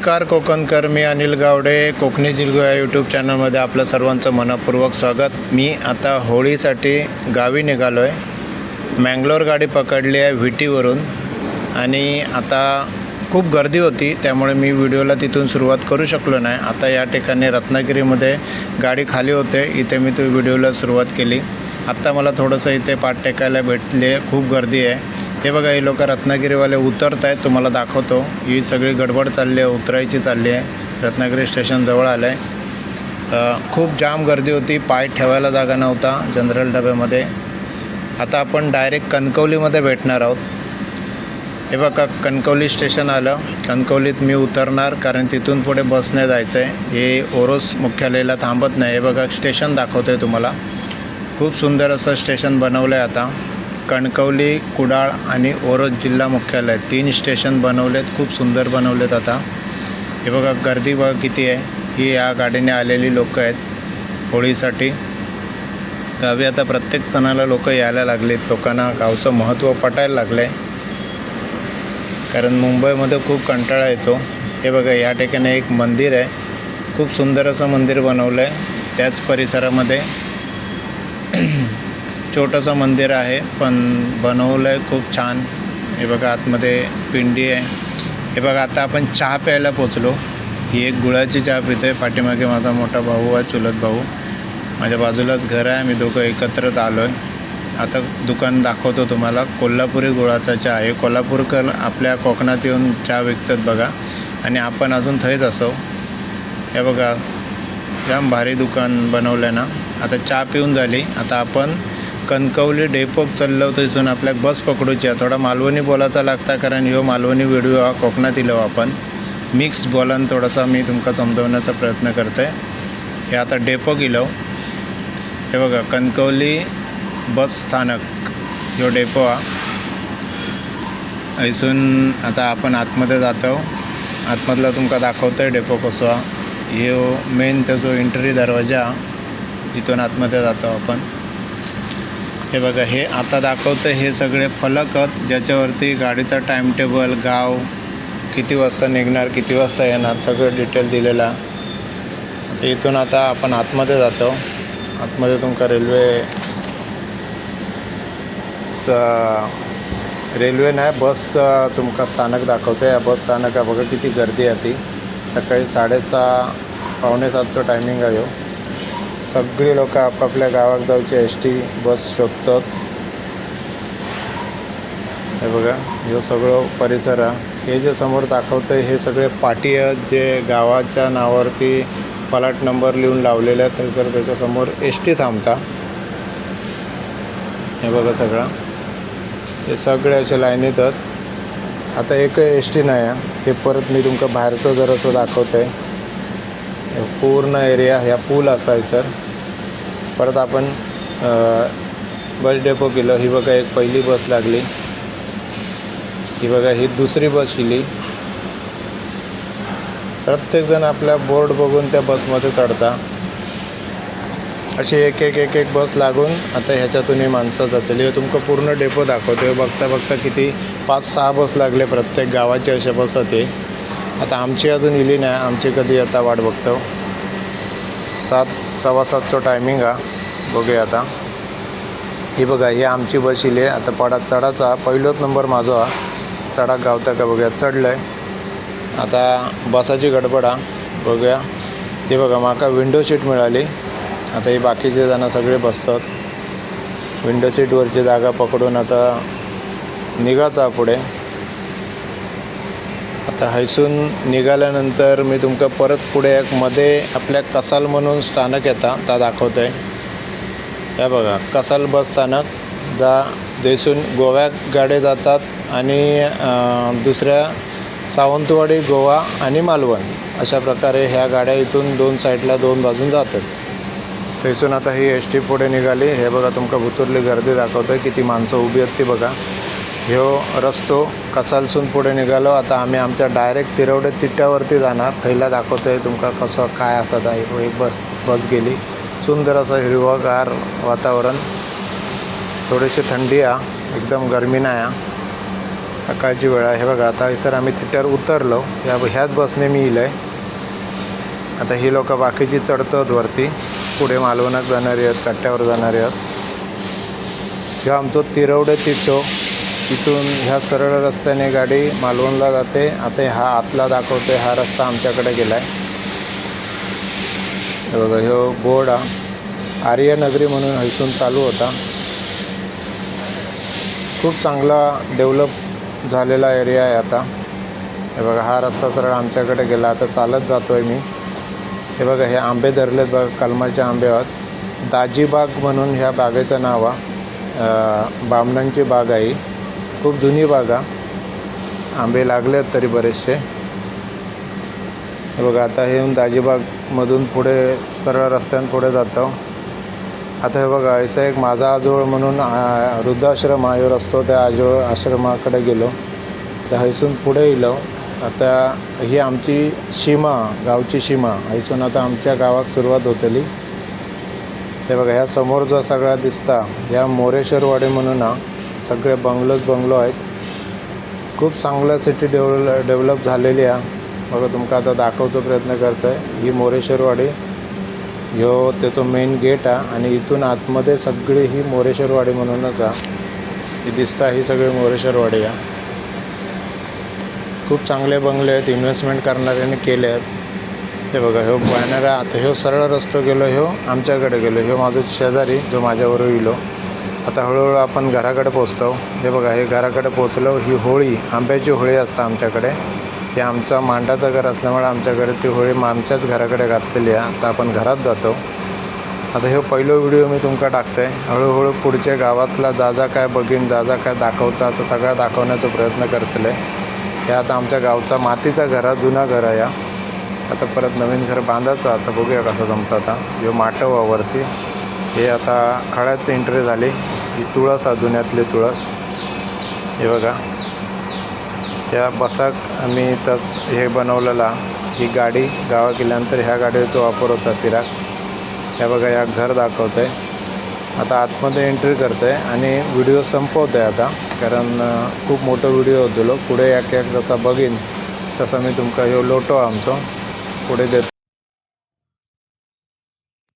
नमस्कार कोकणकर मी अनिल गावडे कोकणी जिलगो या यूट्यूब चॅनलमध्ये आपलं सर्वांचं मनपूर्वक स्वागत. मी आता होळीसाठी गावी निघालो आहे मँगलोर गाडी पकडली आहे व्हिटीवरून आणि आता खूप गर्दी होती त्यामुळे मी व्हिडिओला तिथून सुरुवात करू शकलो नाही. आता या ठिकाणी रत्नागिरीमध्ये गाडी खाली होते इथे मी तो व्हिडिओला सुरुवात केली. आत्ता मला थोडंसं इथे पाठ टेकायला भेटले खूप गर्दी आहे. हे बघा हे लोक रत्नागिरीवाले उतरत आहेत तुम्हाला दाखवतो. ही सगळी गडबड चालली आहे उतरायची चालली आहे. रत्नागिरी स्टेशन जवळ आलं आहे खूप जाम गर्दी होती पाय ठेवायला जागा नव्हता जनरल डब्यामध्ये. आता आपण डायरेक्ट कणकवलीमध्ये भेटणार आहोत. हे बघा कणकवली स्टेशन आलं. कणकवलीत मी उतरणार कारण तिथून पुढे बसने जायचं आहे हे ओरोस मुख्यालयाला थांबत नाही. हे बघा स्टेशन दाखवतो आहे तुम्हाला. खूप सुंदर असं स्टेशन बनवलं आहे आता. कणकवली कुडाळ आणि ओरोस जिल्हा मुख्यालय तीन स्टेशन बनवलेत खूप सुंदर बनवलेत आता. हे बघा गर्दी बघा किती आहे. ही या गाडीने आलेली लोक आहेत होळीसाठी. गावी आता प्रत्येक सणाला लोक यायला लागलेत. लोकांना गावचं महत्त्व पटायला लागलं आहे कारण मुंबईमध्ये खूप कंटाळा येतो. हे बघा या ठिकाणी एक मंदिर आहे. खूप सुंदर असं मंदिर बनवलं आहे त्याच परिसरामध्ये. छोटंसं मंदिर आहे पण बनवलं आहे खूप छान. हे बघा आतमध्ये पिंडी आहे. हे बघा आता आपण चहा प्यायला पोचलो. ही एक गुळाची चहा पिते पाठीमागे माझा मोठा भाऊ आहे चुलत भाऊ. माझ्या बाजूलाच घर आहे. मी दोघं एकत्रच आलो आहे आता दुकान दाखवतो तुम्हाला. कोल्हापुरी गुळाचा चहा आहे. कोल्हापूरकर आपल्या कोकणात येऊन चहा विकतात बघा. आणि आपण अजून थंयच असो. हे बघा जाम भारी दुकान बनवलं आहे ना. आता चहा पिऊन झाली. आता आपण कणकवली डेपोक चाललो थंयसून आपल्याक बस पकडूची आहे थोडा मालवणी बोलायचा लागता कारण ह्यो मालवणी व्हिडिओ हा कोकणात इलो आपण. मिक्स बोलान थोडासा मी तुमका समजवण्याचा प्रयत्न करते हे आता डेपो गेलो हे बघा कणकवली बस स्थानक ह्यो डेपो हा. हयसून आता आपण आतमध्ये जातो. आतमधला तुमका दाखवतोय डेपो कसो हा. ह्यो मेन त्याचो एंट्री दरवाजा जिथून आतमध्ये जातो आपण. हे बघा हे आता दाखवतं हे सगळे फलक आहेत. ज्याच्यावरती गाडीचा टाईम टेबल गाव किती वाजता निघणार किती वाजता येणार सगळं डिटेल दिलेला आता इथून आता आपण आतमध्ये जातो. आतमध्ये तुमका रेल्वे रेल्वे नाही बस तुमका स्थानक दाखवते या बस स्थानक बघा किती गर्दी आहे ती. सकाळी साडेसहा पावणे सातचं टायमिंग आहे हो. सगळी लोक आपापल्या गावात जाऊची एस टी बस शोधतात. हे बघा ह्यो सगळं परिसर आहे हे जे समोर दाखवतं हे सगळे पाटी आहेत जे गावाच्या नावावरती पलाट नंबर लिहून लावलेले आहेत. थंयसर त्याच्यासमोर एस टी थांबता. हे बघा सगळं. हे सगळे असे लाईनीत आहेत. आता एक एस टी नाही आहे. हे परत मी तुमका बाहेरचं जरासं दाखवतं आहे पूर्ण एरिया ह्या पूल असा आहे सर परत आपण बस डेपो गेलो ही बघा एक पहिली बस लागली. ही बघा ही दुसरी बस इली प्रत्येकजण आपल्या बोर्ड बघून त्या बसमध्ये चढता. अशी एक एक एक एक बस लागून आता ह्याच्यातून ही माणसं जातील. हे तुमका पूर्ण डेपो दाखवतो बघता बघता किती पाच सहा बस लागले प्रत्येक गावाचे अशा बस ते आता आमची अजून इली नाही आमची कधी आता वाट बघतो. सात सव्वा सातचं टायमिंग हा बघूया आता. ही बघा ही आमची बस इली आहे. आता पडात चढाचा पहिलोच नंबर माझा हा. चढाक गावता का बघूया चढलं आहे आता बसाची गडबड हा बघूया. हे बघा माका विंडो सीट मिळाली. आता हे बाकीचे जण सगळे बसतात. विंडो सीटवरची जागा पकडून आता निघाचा पुढे. तर हैसून निघाल्यानंतर मी तुमका परत पुढे एक मध्ये आपल्या कसाल म्हणून स्थानक येता ता दाखवतं आहे हे बघा कसाल बस स्थानक जा देसून गोव्या गाडे जातात आणि दुसऱ्या सावंतवाडी गोवा आणि मालवण अशा प्रकारे ह्या गाड्या इथून दोन साईडला दोन बाजून जातात. थंयसून आता ही एस टी पुढे निघाली. हे बघा तुमका भुतुरली गर्दी दाखवतं किती माणसं उभी आहेत ती बघा. ह्यो रस्तो कसालसून पुढे निघालो. आता आम्ही आमच्या डायरेक्ट तिरवडे तिट्ट्यावरती जाणार. पहिला दाखवतोय तुमका कसं काय असत आहे. हो, एक बस बस गेली. सुंदर असं हिरवंगार वातावरण. थोडीशी थंडी आहे एकदम गरमी नाही आहे सकाळची वेळ आहे. हे बघा आता सर आम्ही थिटर उतरलो. या ह्याच बसने मी इलं. आहे आता ही लोकं बाकीची चढतात वरती. पुढे मालवणात जाणारी आहेत कट्ट्यावर जाणारी आहेत. किंवा आमचं तिरवडे तिट्टो तिथून ह्या सरळ रस्त्याने गाडी मालवणला जाते. आता हा आतला दाखवते हा रस्ता आमच्याकडे गेला आहे बघा ह्यो बोर्ड आर्यनगरी म्हणून हैसून चालू होता. खूप चांगला डेव्हलप झालेला एरिया आहे आता. हे बघा हा रस्ता सरळ आमच्याकडे गेला. आता चालत जातो आहे मी. हे बघा हे आंबे धरलेत बघा कलमाचे आंबे आहोत. दाजीबाग म्हणून ह्या बागेचं नाव आहे बामणांची बाग आहे खूप जुनी बाग. आहे आंबे लागले आहेत तरी बरेचसे. बघा आता हे येऊन दाजीबागमधून पुढे सरळ रस्त्यानं पुढे जातो. आता हे बघा असं एक माझा आजोळ म्हणून वृद्धाश्रम आयोर असतो त्या आजोळ आश्रमाकडे गेलो. तर हैसून पुढे येलो आता ही आमची सीमा गावची सीमा. हैसून आता आमच्या गावात सुरुवात होतली. हे बघा ह्या समोर जो सगळा दिसता ह्या मोरेश्वरवाडी म्हणून हा सगळे बंगलोच बंगलो आहेत. खूप चांगलं सिटी डेव्हल डेव्हलप झालेली आहे. बघा तुमका आता दाखवतो प्रयत्न करतो आहे ही मोरेश्वरवाडी. ह्यो त्याचं मेन गेट आहे आणि इथून आतमध्ये सगळी ही मोरेश्वरवाडी म्हणूनच आहे. ही दिसता ही सगळी मोरेश्वरवाडी आहे. खूप चांगले बंगले आहेत इन्व्हेस्टमेंट करणाऱ्यांनी केले आहेत. हे बघा ह्यो बॅनर आहे. आता ह्यो सरळ रस्तो गेलो ह्यो आमच्याकडे गेलो ह्यो माझं शेजारी जो माझ्यावर येलो आता हळूहळू आपण घराकडे पोचतो. हे बघा हे घराकडे पोचलो ही होळी आंब्याची होळी असतं आमच्याकडे. हे आमचं मांडाचं घर असल्यामुळे आमच्याकडे ती होळी मग आमच्याच घराकडे घातलेली आहे. आता आपण घरात जातो. आता हे पहिलो व्हिडिओ मी तुमका टाकते हळूहळू पुढच्या गावातला जा जा काय बघीन जा जा काय दाखवचा आता सगळं दाखवण्याचा प्रयत्न करतले. हे आता आमच्या गावचा मातीचा घर आहे जुना घर आहे. या आता परत नवीन घर बांधायचं आता बघूया कसं जमतं आता. ह्यो माटव वरती. हे आता खळ्यात एंट्री झाली. ही तुळस आहे तुळस. हे बघा. या बसाक आम्ही तस हे बनवलेला. ही गाडी गावा गेल्यानंतर ह्या गाडीचा वापर होता फिराक हे बघा या घर दाखवतं आहे आता आतमध्ये एंट्री करतं आहे आणि व्हिडिओ संपवतो आहे आता. कारण खूप मोठं व्हिडिओ होतो पुढे एक एक जसा बघीन तसा मी तुमका ह्यो लोटो आमचो. पुढे देतो.